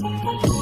হায়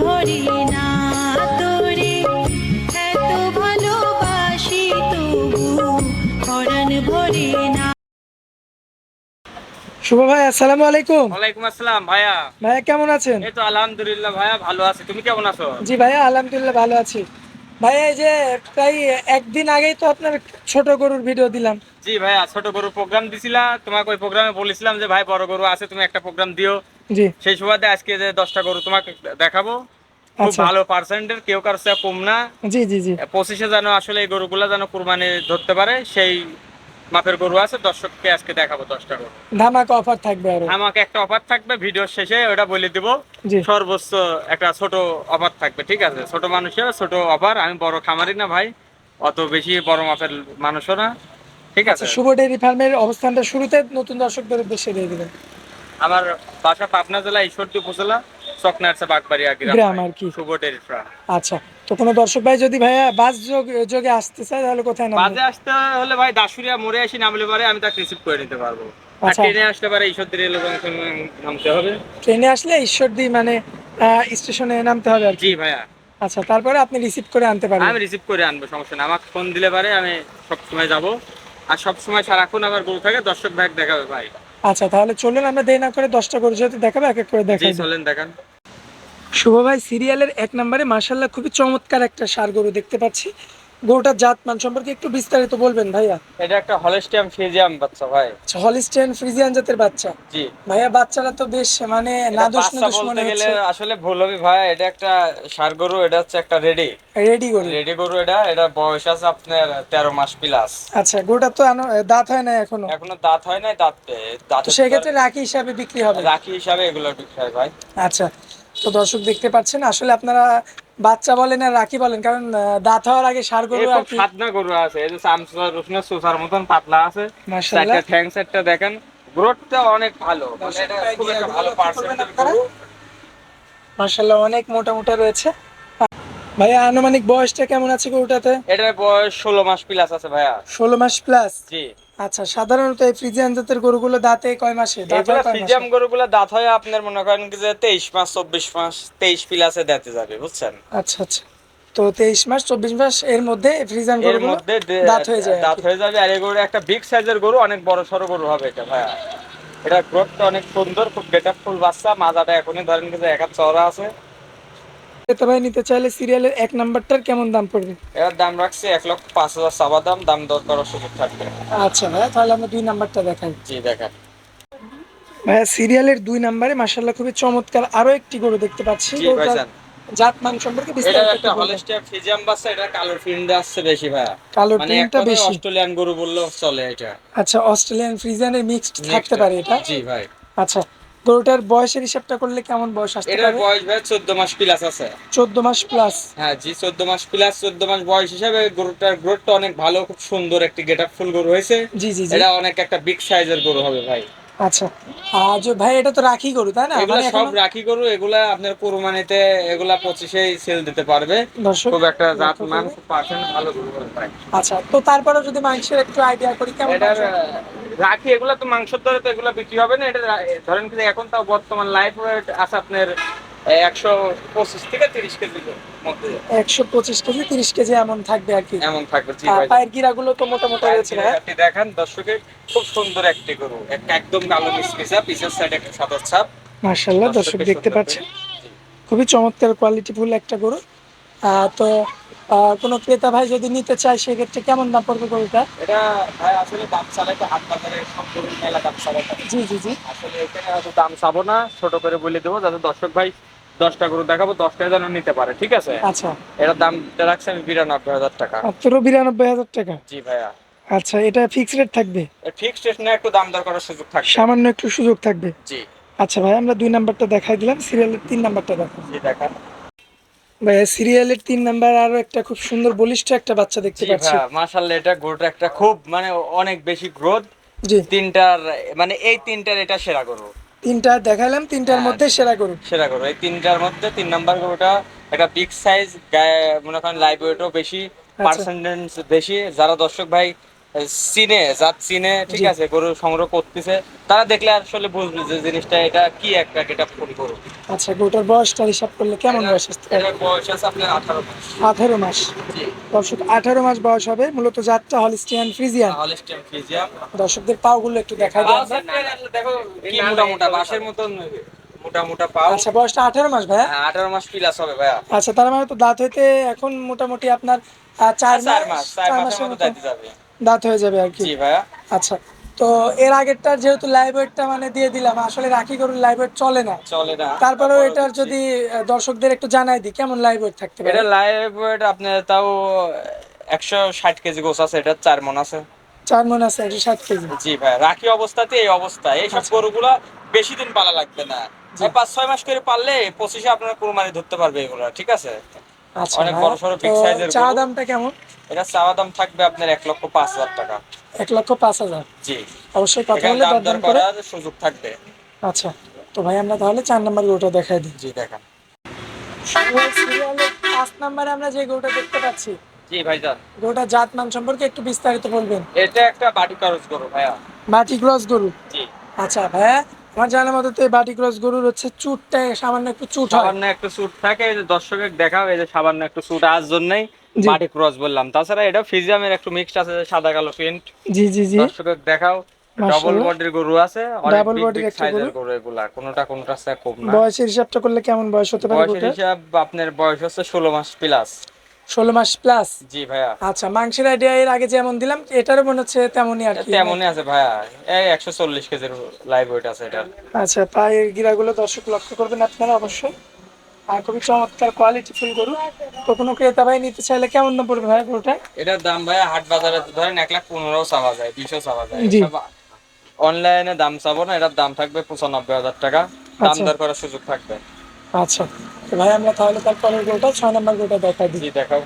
ভরে না তোরে। এত ভালোবাসি তবু পরাণ ভরে না। শুভ ভাই আসসালামু আলাইকুম। ওয়ালাইকুম আসসালাম ভাইয়া। ভাইয়া কেমন আছেন? এই তো আলহামদুলিল্লাহ ভাইয়া ভালো আছি। তুমি কেমন আছো? জি ভাইয়া আলহামদুলিল্লাহ ভালো আছি। ভাইয়া এই যে প্রায় একদিন আগেই তো আপনার ছোট গরুর ভিডিও দিলাম। জি ভাইয়া ছোট গরুর প্রোগ্রাম দিছিলা তোমাকে ওই প্রোগ্রামে বলেছিলাম যে ভাই বড় গরু আছে তুমি একটা প্রোগ্রাম দিও। জি। সেই সুবাদে আজকে যে দশটা গরু তোমাকে দেখাবো। খুব আচ্ছা। ভালো পার্সেন্টের কেউ কারও কম না। জি জি জি। পঁচিশে যেন আসলে এই গরুগুলা যেন কুরবানি ধরতে পারে সেই মাপের গরু আছে দর্শককে আজকে দেখাবো দশটা গরু। ধামাকা অফার থাকবে আরও। আমাকে একটা অফার থাকবে ভিডিওর শেষে ওটা বলে দিব। সর্বোচ্চ একটা ছোট অফার থাকবে ঠিক আছে? ছোট মানুষের ছোট অফার আমি বড় খামারি না ভাই অত বেশি বড় মাপের মানুষও না ঠিক আছে? আচ্ছা শুভ ডেইরি ফার্মের অবস্থানটা শুরুতে নতুন দর্শকদের উদ্দেশ্যে দিয়ে দিবেন। আমার বাসা পাবনা জেলা ঈশ্বরদী উপজেলা চকনারসা বাগবাড়িয়া গ্রাম আর কি। শুভ ডেরি ফার্ম আচ্ছা তো কোনো দর্শক ভাই যদি ভাইয়া বাস যোগ যোগে আসতে চায় তাহলে কোথায় নামবে? বাজে আসতে হলে ভাই দাসুরিয়া মোড়ে আসি নামলে পারে আমি তাকে রিসিভ করে নিতে পারব। আর আচ্ছা। ট্রেনে আসতে পারে ঈশ্বরদী রেল জংশন নামতে হবে। ট্রেনে আসলে ঈশ্বরদী মানে স্টেশনে নামতে হবে আর কি? জি ভাইয়া। আচ্ছা তারপরে আপনি রিসিভ করে আনতে পারবেন। আমি রিসিভ করে আনব সমস্যা না আমাকে ফোন দিলে পারে আমি সব সময় যাব। আর সব সময় সারাক্ষণ আবার গরু থাকে দর্শক ভাগ দেখাবে ভাই। আচ্ছা তাহলে চলুন আমরা দেরি না করে দশটা গরু যেহেতু দেখাবে এক এক করে দেখাই চলেন দেখান। শুভ ভাই সিরিয়ালের এক নম্বরে মার্শাল্লাহ খুবই চমৎকার একটা সার গরু দেখতে পাচ্ছি। গরুটার জাত মান সম্পর্কে একটু বিস্তারিত বলবেন ভাইয়া। এটা একটা হলস্টিয়াম ফিজিয়াম বাচ্চা ভাই। আচ্ছা হলিস্টেন ফ্রিজিয়ান জাতের বাচ্চা? জি। ভাইয়া বাচ্চারা তো বেশ মানে নাদুস বাচ্চা নাদুস বলতে মনে হচ্ছে আসলে ভুল হবে ভাই এটা একটা ষাড় গরু এটা হচ্ছে একটা রেডি। রেডি গরু। রেডি গরু এটা এটা বয়স আছে আপনার তেরো মাস প্লাস আচ্ছা গরুটা তো দাঁত হয় না এখনও? এখনও দাঁত হয় নাই দাঁত দাঁত তো সেক্ষেত্রে রাখি হিসাবে বিক্রি হবে। রাখি হিসাবে এগুলো বিক্রি হয় ভাই। আচ্ছা তো দর্শক দেখতে পাচ্ছেন আসলে আপনারা বাচ্চা বলেন আর রাখি বলেন কারণ দাঁত হওয়ার আগে সার গরু আর কি। সাতনা গরু আছে এই যে চামচা রসুনের সোসার মতন পাতলা আছে। মাশাআল্লাহ। ঠ্যাং সেটটা দেখেন গ্রোথটা অনেক ভালো মানে এটা খুব একটা ভালো পার্সেন্টের গরু। মার্শাল্লাহ অনেক মোটা মোটা রয়েছে। ভাইয়া আনুমানিক বয়সটা কেমন আছে গরুটাতে? এটার বয়স ষোলো মাস প্লাস আছে ভাইয়া। ষোলো মাস প্লাস জি। আচ্ছা সাধারণত এই ফ্রিজিয়ান জাতের গরুগুলো দাঁতে কয় মাসে? দাঁত এগুলো হয় কয় গরুগুলো দাঁত হয় আপনার মনে করেন যে তেইশ মাস চব্বিশ মাস তেইশ প্লাসে দিতে যাবে বুঝছেন? আচ্ছা আচ্ছা। তো তেইশ মাস চব্বিশ মাস এর মধ্যে ফ্রিজিয়ান এর গরুগুলো মধ্যে দে- দাঁত হয়ে যায় দাঁত হয়ে যাবে আর এই গরু একটা বিগ সাইজের গরু অনেক বড় সড়ো গরু হবে এটা ভাইয়া। এটা গ্রোথটা অনেক সুন্দর খুব গেটআপ ফুল বাচ্চা মাজাটা এখনই ধরেন যে এক হাত চওড়া আছে। ভাই নিতে চাইলে সিরিয়ালের এক নাম্বারটার কেমন দাম পড়বে? এর দাম রাখছি এক লক্ষ পাঁচ হাজার দাম দাম দর করার সুযোগ থাকবে। আচ্ছা ভাইয়া তাহলে আমরা দুই নাম্বারটা দেখাই। জি দেখেন। ভাইয়া সিরিয়ালের দুই নাম্বারে মার্শাল্লাহ খুবই চমৎকার আরও একটি গরু দেখতে পাচ্ছি। জি ভাইজান। জাত মান সম্পর্কে বিস্তারিত একটা বাচ্চা এটা কালো আসছে বেশি ভাইয়া। কালো মানে বেশি। অস্ট্রেলিয়ান গরু বললেও চলে এটা। আচ্ছা অস্ট্রেলিয়ান ফ্রিজিয়ানের মিক্সড থাকতে পারে এটা। জি ভাই। আচ্ছা গরুটার বয়সের হিসাবটা করলে কেমন বয়স আসতে এটার বয়স ভাই চোদ্দ মাস প্লাস আছে। চোদ্দ মাস প্লাস হ্যাঁ জি চোদ্দ মাস প্লাস চোদ্দ মাস বয়স হিসাবে গরুটার গ্রোথটা অনেক ভালো খুব সুন্দর একটি গেট ফুল গরু হয়েছে। জি জি এটা অনেক একটা বিগ সাইজের গরু হবে ভাই। আচ্ছা। আর ভাই এটা তো রাখি গরু তাই না? এগুলা মানে সব রাখি গরু এগুলা আপনার কোরবানিতে এগুলা পঁচিশেই সেল দিতে পারবে। খুব একটা জাত মান। পার্সেন্ট ভালো গরু হবে ভাই। আচ্ছা তো তারপরে যদি মাংসের একটু আইডিয়া করি কেমন? আহ, রাখি এগুলা তো মাংসের দরে তো এগুলা বিক্রি হবে না এটা ধরেন কি এখন তাও বর্তমান লাইফ ওয়েট আছে আপনার একশো পঁচিশ থেকে তিরিশ মধ্যে। একশো পঁচিশ কেজি তিরিশ কেজি এমন থাকবে আর কি। এমন থাকবে পায়ের গিরাগুলো তো মোটা মোটা রয়েছে হ্যাঁ? আপনি দেখান দর্শকের খুব সুন্দর একটি গরু। এক- একদম কালো মিসমিসা পিছের সাইডে একটা সাদা ছাপ। দর্শক দেখতে পাচ্ছেন। খুবই চমৎকার কোয়ালিটি ফুল একটা গরু। আহ, তো কোনো ক্রেতা ভাই যদি নিতে চায় সেক্ষেত্রে কেমন দাম পড়বে গরুটা? এটা ভাই আসলে দাম হাট বাজারে সব মেলা দাম জি জি জি। আসলে এখানে হয়তো দাম চাবো না ছোট করে বলে দেবো যাতে দর্শক ভাই দশটা গরু দেখাবো দশটা যেন নিতে পারে ঠিক আছে? আচ্ছা। এটার দাম রাখছে আমি বিরানব্বই হাজার টাকা। মাত্র বিরানব্বই হাজার টাকা? জি ভাইয়া। আচ্ছা এটা ফিক্সড রেট থাকবে? ফিক্সড স্টেশনে একটু দাম দর করার সুযোগ থাকবে। সামান্য একটু সুযোগ থাকবে? জি। আচ্ছা ভাই আমরা দুই নাম্বারটা দেখাই দিলাম সিরিয়ালের তিন নাম্বারটা দেখো জি দেখান। ভাই সিরিয়ালের তিন নাম্বার আরও একটা খুব সুন্দর বলিষ্ঠ একটা বাচ্চা দেখতে পাচ্ছি। ভাইয়া মাশাআল্লাহ এটা গরুটা একটা খুব মানে অনেক বেশি গ্রোথ জি। তিনটার মানে এই তিনটার এটা সেরা গরু। তিনটা দেখালাম তিনটার হ্যাঁ। মধ্যে সেরা গরু। সেরা গরু। এই তিনটার মধ্যে তিন নাম্বার গরুটা একটা বিগ সাইজ মনে করেন লাইভ ওয়েটও বেশি আচ্ছা। পার্সেন্টেজ বেশি। যারা দর্শক ভাই চিনে জাত চিনে ঠিক আছে গরু সংগ্রহ করতেছে। তারা দেখলে আসলে বুঝবে যে জিনিসটা এটা কি একটা এটা ফুল গরু। আচ্ছা গরুটার বয়সটা হিসাব করলে কেমন বয়স আসতে পারে বয়স আছে আপনার আঠারো মাস। আঠারো মাস। দর্শক আঠারো মাস বয়স হবে মূলত জাতটা হলিস্টিয়ান ফ্রিজিয়ান হলিস্টিয়ান ফ্রিজিয়াম দর্শকদের পাগুলো একটু দেখাই দেন আমরা। দেখো কি মোটা মোটা বাঁশের মতন মোটা মোটা পাও। আচ্ছা বয়সটা আঠারো মাস ভাইয়া? হ্যাঁ, আঠারো মাস প্লাস হবে ভাইয়া। আচ্ছা তার মানে তো দাঁত হইতে এখন মোটামুটি আপনার চার চার মাস মাস চার চার মাসের মতো যাবে। দাঁত হয়ে যাবে আর কি। জি ভাইয়া। আচ্ছা তো এর আগেরটার যেহেতু লাইভ মানে দিয়ে দিলাম আসলে রাখি গরুর লাইভ চলে না। চলে না। তারপরেও এটার যদি দর্শকদের একটু জানাই দিই কেমন লাইভ থাকতে পারে? এটা লাইভ ওয়েট আপনার তাও একশো ষাট কেজি গোছ আছে এটা চার মন আছে। চার মন আছে একশো ষাট কেজি। জি ভাই রাখি অবস্থাতে এই অবস্থা। এইসব আচ্ছা। গরুগুলো বেশি দিন পালা লাগবে না। এই পাঁচ ছয় মাস করে পারলে পঁচিশে আপনারা কুরবানি ধরতে পারবে এগুলো ঠিক আছে? অনেক বড় সড়ো size এর চা দামটা কেমন? এটা চাওয়া দাম থাকবে আপনার এক লক্ষ পাঁচ হাজার টাকা। এক লক্ষ পাঁচ হাজার? জি। অবশ্যই কথা দর দরদাম করার সুযোগ থাকবে। আচ্ছা তো ভাই আমরা তাহলে চার নাম্বার গরুটা দেখাই দিই। জি দেখান। পাঁচ নাম্বারে আমরা যে গরুটা দেখতে পাচ্ছি জি ভাইজান গরুটা জাত মান সম্পর্কে একটু বিস্তারিত বলবেন। এটা একটা বাটি খরচ গরু ভাইয়া। বাটি ক্রস গরু? জি। আচ্ছা ভাইয়া আমার জানার মতো তো এই বাটি ক্রস গরুর হচ্ছে চুটটা সামান্য একটু চুট হয়। সামান্য একটু স্যুট থাকে এই যে দর্শকের দেখাও এই যে সামান্য একটু স্যুট আজ জন্যই। বাটি ক্রস বললাম। তাছাড়া এটা ফিজিয়ামের একটু মিক্সড আছে সাদা কালো প্রিন্ট জি জি জি। দর্শকের দেখাও ডবল। বডির গরু আছে body বিগ একটা গরু। গরু এগুলা কোনটা কোনটা চেয়ে কম না। বয়সের হিসাবটা করলে কেমন বয়স হতে পারে বয়সের হিসাব আপনার বয়স হচ্ছে ষোলো মাস প্লাস ষোলো মাস প্লাস জি ভাইয়া। আচ্ছা মাংসের আইডিয়া এর আগে যেমন দিলাম এটারও মনে হচ্ছে তেমনই আর কি। তেমনই আছে ভাইয়া। এই একশো চল্লিশ কেজির লাইভ ওয়েট আছে এটা আচ্ছা পায়ের গিরাগুলো দর্শক লক্ষ্য করবেন আপনারা অবশ্যই। আর খুবই চমৎকার কোয়ালিটি ফুল গরু। তো কোনো ক্রেতা ভাই নিতে চাইলে কেমন দাম পড়বে ভাই গরুটা? এটার দাম ভাইয়া হাট বাজারে ধরেন এক লাখ পনেরো চাওয়া যায় বিশও চাওয়া যায়। জি। অনলাইনে দাম চাবো না এটার দাম থাকবে পঁচানব্বই হাজার টাকা। দাম আচ্ছা। দর করার সুযোগ থাকবে। আচ্ছা। তো ভাই আমরা তাহলে তার পরের গরুটা ছয় নাম্বার গরুটা দেখা দিই। দেখাও।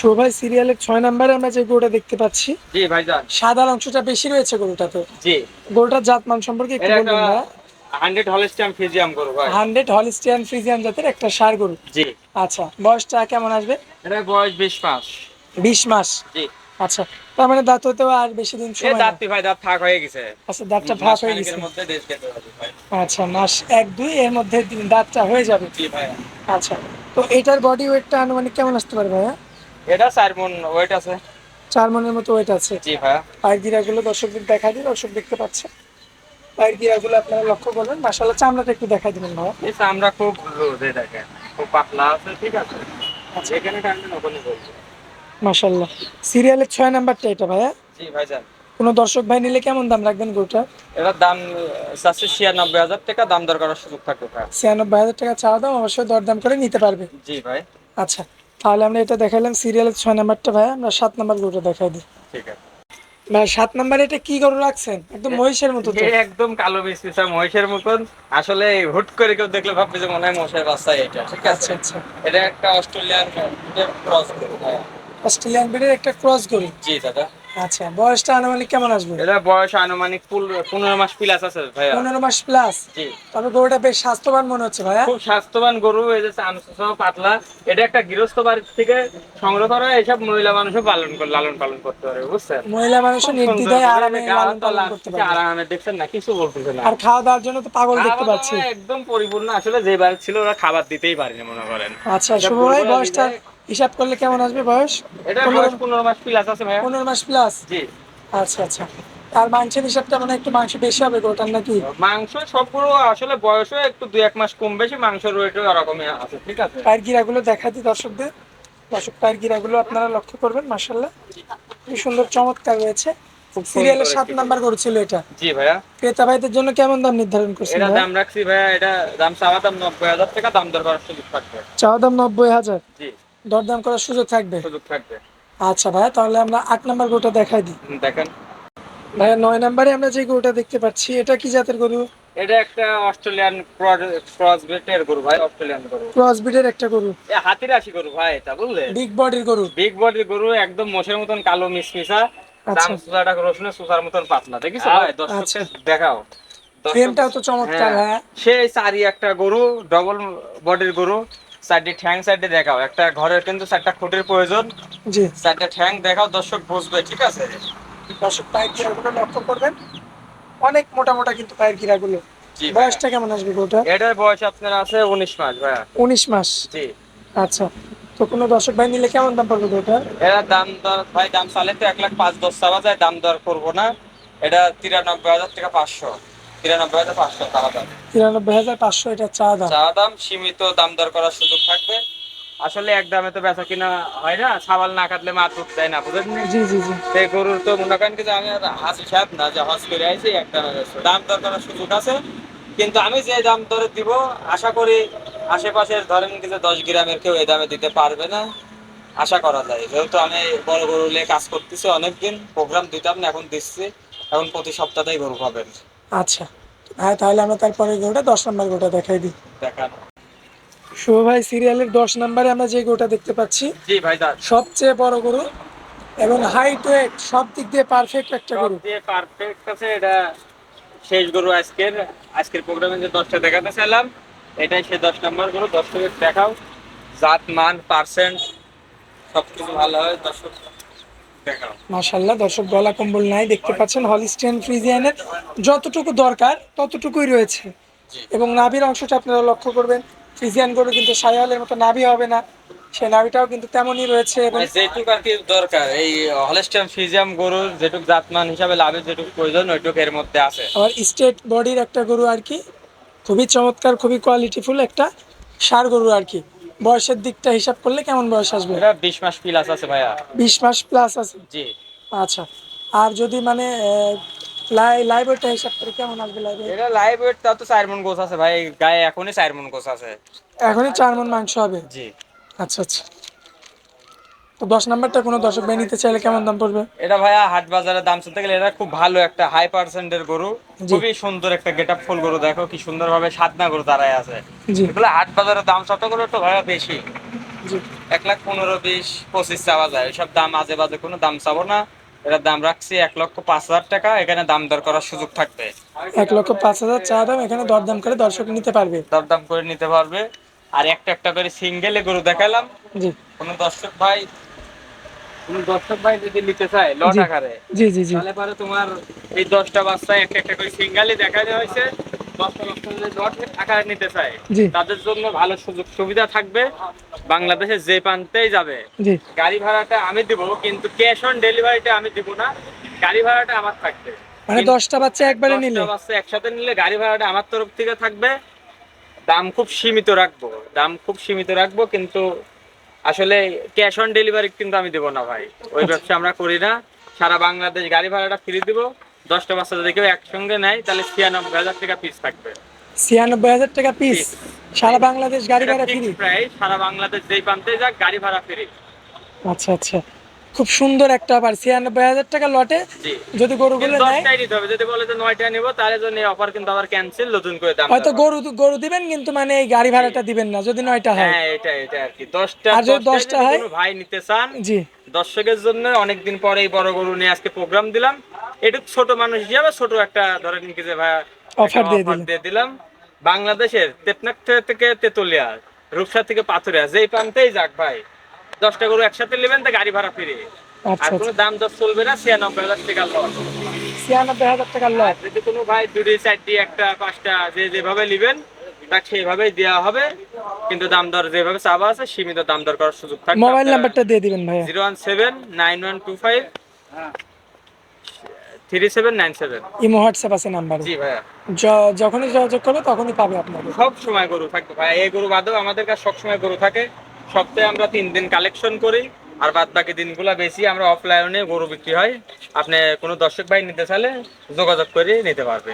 শোভাই সিরিয়ালের ছয় নাম্বারে আমরা যে গরুটা দেখতে পাচ্ছি জি ভাইজান। সাদা অংশটা বেশি রয়েছে গরুটাতে জি। গরুটার জাত মান সম্পর্কে একটু বলবেন ভাইয়া হান্ড্রেড হলিস্টাম ফিজিয়াম করো ভাই। হান্ড্রেড হলিস্টিয়ান ফ্রিজিয়ান জাতের একটা সার গরু। জি। আচ্ছা বয়সটা কেমন আসবে? এটা বয়স বিশ মাস। বিশ মাস। জি। আচ্ছা তার মানে দাঁত হতেও আর বেশি দিন সময় না। দাঁতটি ভাই দাঁত থাক হয়ে গেছে। আচ্ছা দাঁতটা ফাঁক হয়ে গেছে। মধ্যে দেশ খেতে হবে আচ্ছা মাস এক দুই এর মধ্যে দাঁতটা হয়ে যাবে। জি ভাই। আচ্ছা তো এটার বডি ওয়েটটা আনুমানিক কেমন আসতে পারে ভাইয়া? এটা চার মন ওয়েট আছে। চার মনের মতো ওয়েট আছে। জি ভাইয়া পায়ের গিরাগুলো দর্শকদের দেখা দিন দর্শক দেখতে পাচ্ছে। পায়ের গিরাগুলো আপনারা লক্ষ্য করবেন। মাসাল্লাহ চামড়াটা একটু দেখাই দিবেন ভাইয়া। এই আমরা খুব রোদে দেখেন। খুব পাতলা আছে ঠিক আছে। আচ্ছা। এখানে টানবেন ওখানে বলছি মাসাল্লাহ সিরিয়ালের ছয় নাম্বারটা এটা ভাইয়া? জি ভাইজান। কোনো দর্শক ভাই নিলে কেমন দাম রাখবেন গরুটা? এটার দাম চারশো ছিয়ানব্বই হাজার টাকা দাম দর করার সুযোগ থাকবে ছিয়ানব্বই হাজার টাকা চাওয়া দাম অবশ্যই দরদাম করে নিতে পারবে। জি ভাই। আচ্ছা তাহলে আমরা এটা দেখাইলাম সিরিয়ালের ছয় নাম্বারটা ভাই আমরা সাত নাম্বার গরুটা দেখাই দিই। ঠিক আছে। ভাই সাত নাম্বারে এটা কি গরু রাখছেন? একদম মহিষের মতো একদম কালো বিস্মিসা মহিষের মতন। আসলে হুট করে কেউ দেখলে ভাববে যে মনে হয় মহিষের বাচ্চা এটা ঠিক আছে? আচ্ছা আচ্ছা। এটা একটা অস্ট্রেলিয়ান ক্রস অস্ট্রেলিয়ান ব্রিডের একটা ক্রস গরু। জি দাদা। আচ্ছা বয়সটা আনুমানিক কেমন আসবে? এটা বয়স আনুমানিক পনেরো মাস প্লাস আছে ভাইয়া। পনেরো মাস প্লাস জি। তবে গরুটা বেশ স্বাস্থ্যবান মনে হচ্ছে ভাইয়া। খুব স্বাস্থ্যবান গরু এই যে পাতলা। এটা একটা গৃহস্থ বাড়ির থেকে সংগ্রহ করা এইসব মহিলা মানুষও পালন করে লালন পালন করতে পারে বুঝছেন? মহিলা মানুষ নির্দ্বিধায় আরামে লালন পালন করতে পারে আরামে দেখছেন না কিছু বলতেছে না। আর খাওয়া দাওয়ার জন্য তো পাগল দেখতে পাচ্ছি। একদম পরিপূর্ণ। আসলে যে বাড়ি ছিল ওরা খাবার দিতেই পারেনি মনে করেন। আচ্ছা শুভ ভাই বয়সটা? হিসাব করলে কেমন আসবে বয়স? এটা পনেরো- বয়স পনেরো মাস প্লাস আছে ভাইয়া। পনেরো মাস প্লাস জি। আচ্ছা আচ্ছা। আর মাংসের হিসাবটা মানে একটু মাংস বেশি হবে গরুটার নাকি? মাংস সবগুলো আসলে বয়সও একটু দুই এক মাস কম বেশি মাংস ওয়েটও এরকমই আছে ঠিক আছে? পায়ের গিরাগুলো দেখা দিই দর্শকদের। দর্শক পায়ের গিরাগুলো আপনারা লক্ষ্য করবেন মাসাল্লাহ খুবই সুন্দর চমৎকার রয়েছে। খুব সিরিয়ালের সাত নাম্বার করেছিল এটা। জি ভাইয়া। ক্রেতা ভাইদের জন্য কেমন দাম নির্ধারণ করছেন এটা দাম রাখছি ভাইয়া এটা দাম চাওয়া দাম নব্বই হাজার টাকা দাম দর করার সুযোগ থাকবে চাওয়া দাম নব্বই হাজার? জি। দরদাম করার সুযোগ থাকবে? সুযোগ থাকবে। আচ্ছা ভাই তাহলে আমরা আট নাম্বার গরুটা দেখাই দিই। দেখেন। ভাই নয় নাম্বারে আমরা যে গরুটা দেখতে পাচ্ছি এটা কি জাতের গরু? এটা একটা অস্ট্রেলিয়ান ক্রস ব্রিডের গরু ভাই অস্ট্রেলিয়ান গরু। ক্রস ব্রিডের একটা গরু। এ হাতির রাশি গরু ভাই এটা বুঝলে? বিগ বডির গরু। বিগ বডির গরু একদম মোষের মতন কালো মিসমিসা আচ্ছা। দাম সুজাটা রসুনের সুসার মতন পাতলা দেখিস ভাই? দর্শককে আচ্ছা। দেখাও। দর্শক- ফ্রেমটাও তো চমৎকার হ্যাঁ, হ্যাঁ। সেই সারি একটা গরু ডবল বডির গরু। সাইডে ঠ্যাং সাইডে দেখাও। একটা ঘরের কিন্তু চারটা খুঁটির প্রয়োজন। জি। চারটা ঠ্যাং দেখাও দর্শক বুঝবে ঠিক আছে? দর্শক পায়ের গিরাগুলো লক্ষ্য করবেন। অনেক মোটা মোটা কিন্তু পায়ের গিরাগুলো জি বয়সটা কেমন আসবে গরুটা? এটার বয়স আপনার আছে উনিশ মাস ভাইয়া। উনিশ মাস? জি। আচ্ছা। তো কোনো দর্শক ভাই নিলে কেমন দাম পড়বে গরুটা এরা দাম দর ভাই দাম চালে তো এক লাখ পাঁচ দশ চাওয়া যায় দাম দর করব না। এটা তিরানব্বই হাজার টাকা পাঁচশো। তিরানব্বই হাজার পাঁচশো দাম। তিরানব্বই হাজার পাঁচশো এটা চা দাম। চাওয়া দাম সীমিত দাম দর করার সুযোগ থাকবে। আসলে এক দামে তো বেচা কিনা হয় না সাবাল না কাটলে মাছ না বুঝলেন জি জি জি। সেই গরুর তো মনে করেন কি আমি হাসি না যে হজ করে আইছি এক দামে দাম দর করার সুযোগ আছে কিন্তু আমি যে দাম দরে দিব আশা করি আশেপাশের ধরেন কি যে দশ গ্রামের কেউ এই দামে দিতে পারবে না আশা করা যায়। যেহেতু আমি বড় গরু নিয়ে কাজ করতেছি অনেকদিন প্রোগ্রাম দিতাম না এখন দিচ্ছি এখন প্রতি সপ্তাহতেই গরু পাবেন। আচ্ছা। হ্যাঁ তাহলে আমরা তারপরে গরুটা দশ নম্বর গরুটা দেখাই দিই। দেখান। শুভ ভাই সিরিয়ালের দশ নম্বরে আমরা যে গরুটা দেখতে পাচ্ছি জি ভাই দা সবচেয়ে বড় গরু এবং হাইট ওয়েট সব দিক দিয়ে পারফেক্ট একটা গরু। দিয়ে পারফেক্ট আছে এটা শেষ গরু আজকের। আজকের প্রোগ্রামে যে দশটা দেখাতে চাইলাম এটাই সে দশ নম্বর গরু। দর্শকের দেখাও জাত মান পার্সেন্ট সব কিছু ভালো হয়। দর্শক মাশাল্লাহ দর্শক গলা কম্বল নাই দেখতে পাচ্ছেন হলিস্টিয়ান ফ্রিজিয়ানের যতটুকু দরকার ততটুকুই রয়েছে। এবং নাভির অংশটা আপনারা লক্ষ্য করবেন ফ্রিজিয়ান গরু কিন্তু সায়ালের মতো নাভি হবে না সে নাভিটাও কিন্তু তেমনই রয়েছে এবং মানে যেটুক আর কি দরকার এই হলেস্টিয়াম ফিজিয়াম গরুর যেটুক জাতমান হিসাবে লাভের যেটুক প্রয়োজন ওইটুক এর মধ্যে আছে। আবার স্টেট বডির একটা গরু আর কি খুবই চমৎকার খুবই কোয়ালিটিফুল একটা সার গরু আর কি। বয়সের দিকটা হিসাব করলে কেমন বয়স আসবে? এটা বিশ মাস প্লাস আছে ভাইয়া। বিশ মাস প্লাস আছে? জি। আচ্ছা। আর যদি মানে লাই লাইব্রেরিটা হিসাব করে কেমন আসবে লাইভ এটা লাইভ ওয়েট তা তো 4 মণ গোছ আছে ভাই গায়ে এখনই 4 মণ গোছ আছে। এখনই 4 মণ মাংস হবে? জি। আচ্ছা আচ্ছা। তো দশ নাম্বারটা কোনো দর্শক ভাই নিতে চাইলে কেমন দাম পড়বে? এটা ভাইয়া হাট বাজারের দাম শুনতে গেলে এটা খুব ভালো একটা হাই পার্সেন্টের গরু। খুবই সুন্দর একটা গেট আপ ফুল গরু দেখো কি সুন্দর ভাবে সাতনা গরু দাঁড়ায় আছে। এগুলো হাট বাজারের দাম একটু ভাইয়া বেশি। এক লাখ পনেরো বিশ পঁচিশ চাওয়া যায়। দাম আজে বাজে কোনো দাম চাবো না। এটার দাম রাখছি এক লক্ষ পাঁচ হাজার টাকা। এখানে দাম দর করার সুযোগ থাকবে। এক লক্ষ পাঁচ হাজার চা দাম এখানে দরদাম করে দর্শক নিতে পারবে। দরদাম করে নিতে পারবে। আর একটা একটা করে সিঙ্গেলে গরু দেখালাম। কোনো দর্শক ভাই কোনো দর্শক ভাই যদি নিতে চায় লট আকারে জি জি জি। তাহলে পরে তোমার এই দশটা বাচ্চা একটা একটা করে সিঙ্গালি দেখানো হয়েছে। দশটা বাচ্চা যদি লট আকারে নিতে চায় তাদের জন্য ভালো সুযোগ সুবিধা থাকবে। বাংলাদেশে যে প্রান্তেই যাবে গাড়ি ভাড়াটা আমি দিব কিন্তু ক্যাশ অন ডেলিভারিটা আমি দিব না। গাড়ি ভাড়াটা আমার থাকবে। মানে দশটা বাচ্চা একবারে নিলে? বাচ্চা একসাথে নিলে গাড়ি ভাড়াটা আমার তরফ থেকে থাকবে। দাম খুব সীমিত রাখব দাম খুব সীমিত রাখব কিন্তু আসলে ক্যাশ অন ডেলিভারি কিন্তু আমি দেবো না ভাই। ওই ব্যবসা আমরা করি না। সারা বাংলাদেশ গাড়ি ভাড়াটা ফ্রি দিব। দশটা বাচ্চা যদি কেউ একসঙ্গে নেয় তাহলে ছিয়ানব্বই হাজার টাকা পিস থাকবে। ছিয়ানব্বই হাজার টাকা পিস সারা বাংলাদেশ গাড়ি ভাড়া ফ্রি প্রায় সারা বাংলাদেশ যেই প্রান্তে যাক গাড়ি ভাড়া ফ্রি আচ্ছা আচ্ছা। খুব সুন্দর একটা আবার ছিয়ানব্বই হাজার টাকা লটে। যদি গরুগুলো কিন্তু নেয় নিতে হবে যদি বলে যে নয়টা নিবো তাহলে জন্য অফার কিন্তু আবার ক্যান্সেল নতুন করে দাম হয়তো গরু গরু দিবেন কিন্তু মানে এই গাড়ি ভাড়াটা দিবেন না যদি নয়টা হয়। হ্যাঁ এটা এটা আর কি। দশটা আর যদি দশটা হয়? ভাই নিতে চান জি। দর্শকের জন্য অনেকদিন পরে এই বড় গরু নিয়ে আজকে প্রোগ্রাম দিলাম। একটু ছোট মানুষ হিসাবে ছোট একটা ধরেন কি যে ভাই Offer দিয়ে দিলাম। বাংলাদেশের তেতনাক থেকে তেতুলিয়া রূপসা থেকে পাথুরিয়া যেই প্রান্তেই যাক ভাই দশটা গরু একসাথে নেবেন তা গাড়ি ভাড়া ফিরে। আর আচ্ছা। কোনো আচ্ছা দাম দর চলবে না ছিয়ানব্বই হাজার টাকা ছিয়ানব্বই হাজার টাকা লট যদি কোনো ভাই দুটি চারটি একটা পাঁচটা যে যেভাবে নেবেন তাকে সেইভাবেই দেওয়া হবে। কিন্তু দাম দর যেভাবে চাওয়া আছে সীমিত দাম দর করার সুযোগ থাকবে মোবাইল নাম্বারটা দিয়ে দিবেন ভাইয়া। Zero one seven nine one two five three seven nine seven. Imo WhatsApp আছে নাম্বারে। জি ভাইয়া। যখনই যোগাযোগ করবে তখনই পাবে আপনাকে সব সময় গরু থাকবে ভাই এই গরু বাদেও আমাদের কাছে সব সময় গরু থাকে। সপ্তাহে আমরা তিন দিন কালেকশন করি আর বাদ বাকি দিনগুলো বেশি আমরা অফলাইনে গরু বিক্রি হয়। আপনি কোনো দর্শক ভাই নিতে চাইলে যোগাযোগ করে নিতে পারবে।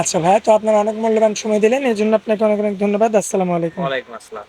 আচ্ছা ভাই তো আপনার অনেক মূল্যবান সময় দিলেন এই জন্য আপনাকে অনেক অনেক ধন্যবাদ। আসসালামু আলাইকুম। ওয়ালাইকুম আসসালাম।